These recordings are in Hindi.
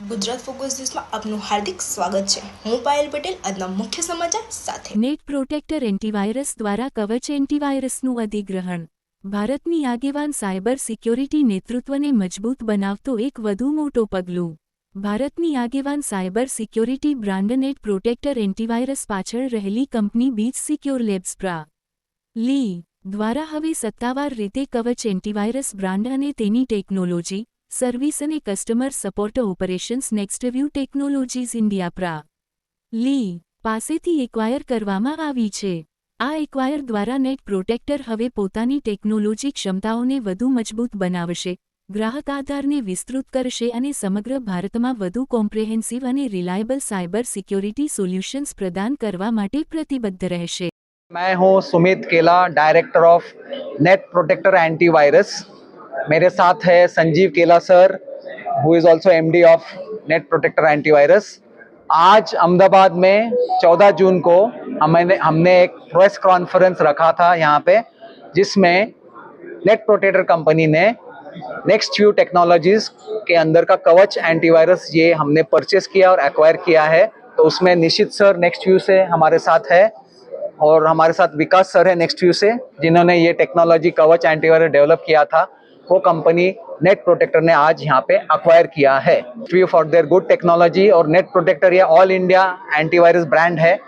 ગુજરાત ફોકસ ન્યૂઝમાં આપનું હાર્દિક સ્વાગત છે. હું પાયલ પટેલ, આજના મુખ્ય સમાચાર સાથે. નેટ પ્રોટેક્ટર એન્ટીવાયરસ દ્વારા કવચ એન્ટીવાયરસનું અધિગ્રહણ. ભારતની આગેવાન સાયબર સિક્યોરિટી નેતૃત્વને મજબૂત બનાવતો એક વધુ મોટો પગલું. ભારતની આગેવાન cyber security brand Net Protector antivirus પાછળ રહેલી કંપની બીચ સિક્યોર લેબ્સ પ્રા. લી દ્વારા હવે સત્તાવાર રીતે કવચ એન્ટીવાયરસ બ્રાન્ડ અને તેની ટેકનોલોજી સર્વિસ અને customer support operations Nextview Technologies India પ્રા લી પાસેથી એક્વાયર કરવામાં આવી છે. આ એક્વાયર દ્વારા નેટ પ્રોટેક્ટર હવે પોતાની ટેકનોલોજી ક્ષમતાઓને વધુ મજબૂત બનાવશે, ગ્રાહક આધારને વિસ્તૃત કરશે અને સમગ્ર ભારતમાં વધુ કોમ્પ્રેહેન્સિવ અને રિલાયબલ સાયબર સિક્યોરિટી સોલ્યુશન્સ પ્રદાન કરવા માટે પ્રતિબદ્ધ રહેશે. મેં હું Sumit Kela director of Net Protector antivirus मेरे साथ है Sanjeev Kela sir who is also M D of Net Protector antivirus आज अहमदाबाद में 14 जून को हमने हमने एक प्रेस कॉन्फ्रेंस रखा था यहाँ पे, जिसमें नेट प्रोटेक्टर कंपनी ने नेक्स्ट फ्यू टेक्नोलॉजीज़ के अंदर का कवच एंटीवायरस ये हमने परचेस किया और एक्वायर किया है। तो उसमें निशित सर नेक्स्ट व्यू से हमारे साथ है और हमारे साथ विकास सर है नेक्स्ट व्यू से, जिन्होंने ये टेक्नोलॉजी कवच एंटीवायरस डेवलप किया था। वो कंपनी नेट प्रोटेक्टर ने आज यहाँ पे अक्वायर किया है। View for their good technology और नेट प्रोटेक्टर ये ऑल इंडिया एंटीवायरस ब्रांड है।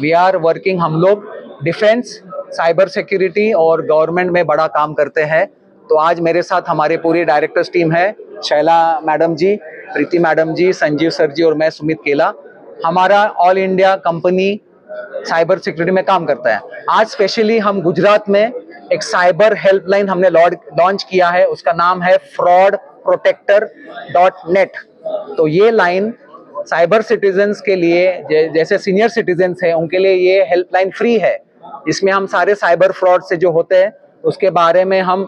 वी आर वर्किंग हम लोग डिफेंस साइबर सिक्योरिटी और गवर्नमेंट में बड़ा काम करते हैं। तो आज मेरे साथ हमारे पूरी डायरेक्टर्स टीम है, Shaila madam ji, Preeti madam ji, Sanjeev sir ji और मैं सुमित केला। हमारा all India company cyber security में काम करता है। आज स्पेशली हम गुजरात में एक साइबर हेल्पलाइन हमने लॉन्च किया है। उसका नाम है फ्रॉड प्रोटेक्टर डॉट नेट तो ये लाइन साइबर सिटीजन्स के लिए जैसे सीनियर सिटीजन्स हैं, उनके लिए ये हेल्पलाइन फ्री है। इसमें हम सारे साइबर फ्रॉड से जो होते हैं, उसके बारे में हम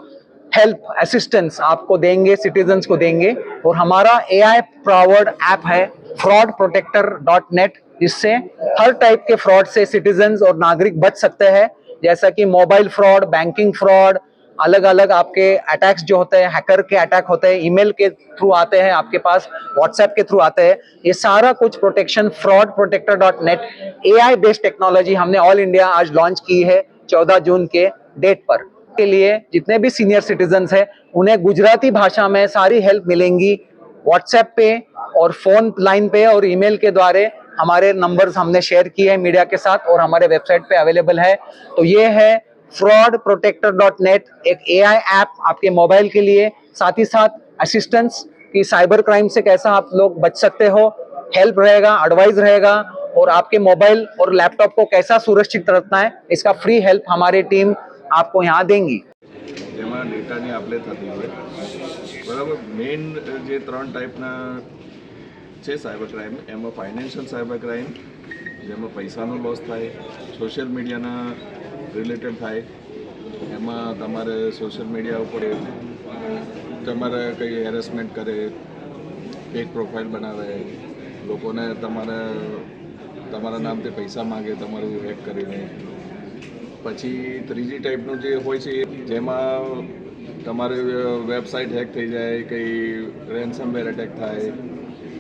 हेल्प असिस्टेंस आपको देंगे सिटीजन्स को देंगे। और हमारा ए आई पावर्ड ऐप है फ्रॉड प्रोटेक्टर डॉट नेट जिससे हर टाइप के फ्रॉड से सिटीजन्स और नागरिक बच सकते हैं। जैसा कि मोबाइल फ्रॉड बैंकिंग फ्रॉड अलग अलग आपके अटैक्स जो होते हैं हैकर के अटैक होते हैं ईमेल के थ्रू आते हैं, आपके पास व्हाट्सएप के थ्रू आते हैं, ये सारा कुछ protection fraud protector dot net A I based technology हमने ऑल इंडिया आज लॉन्च की है चौदह जून के डेट पर। के लिए जितने भी सीनियर सिटीजन है, उन्हें गुजराती भाषा में सारी हेल्प मिलेंगी व्हाट्सएप पे और फ़ोन लाइन पे और ईमेल के द्वारा। हमारे नंबर्स हमने शेयर किए हैं मीडिया के साथ और हमारे वेबसाइट पे अवेलेबल है तो ये है फ्रॉड प्रोटेक्टर डॉट नेट एक ए ऐप आपके मोबाइल के लिए साथ ही साथ असिस्टेंस कि साइबर क्राइम से कैसा आप लोग बच सकते हो हेल्प रहेगा एडवाइस रहेगा और आपके मोबाइल और लैपटॉप को कैसा सुरक्षित रखना है इसका फ्री हेल्प हमारी टीम आपको यहाँ देंगी જેમાં ડેટાની આપલે થતી હોય બરાબર મેઇન જે ત્રણ ટાઈપના છે સાયબર ક્રાઇમ, એમાં ફાઇનાન્શિયલ સાયબર ક્રાઇમ, જેમાં પૈસાનો લોસ થાય સોશિયલ મીડિયાના રિલેટેડ થાય, એમાં તમારે સોશિયલ મીડિયા ઉપર તમારે કંઈ હેરેસમેન્ટ કરે ફેક પ્રોફાઇલ બનાવે, લોકોને તમારે, તમારા નામથી પૈસા માગે, તમારું હેક કરીને. પછી ત્રીજી ટાઈપનું જે હોય છે, જેમાં તમારી વેબસાઇટ હેક થઈ જાય, કંઈ રેન્સમવેર અટેક થાય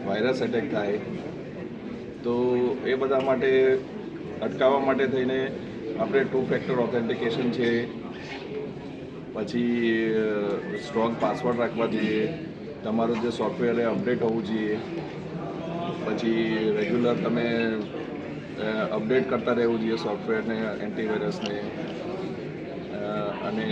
વાયરસ એટેક થાય, તો એ બધા માટે અટકાવવા માટે થઈને આપણે ટુ ફેક્ટર ઓથેન્ટિકેશન છે. પછી સ્ટ્રોંગ પાસવર્ડ રાખવા જોઈએ, તમારું જે સોફ્ટવેર એ અપડેટ હોવું જોઈએ. પછી રેગ્યુલર તમે અપડેટ કરતા રહેવું જોઈએ સોફ્ટવેરને એન્ટીવાયરસને અને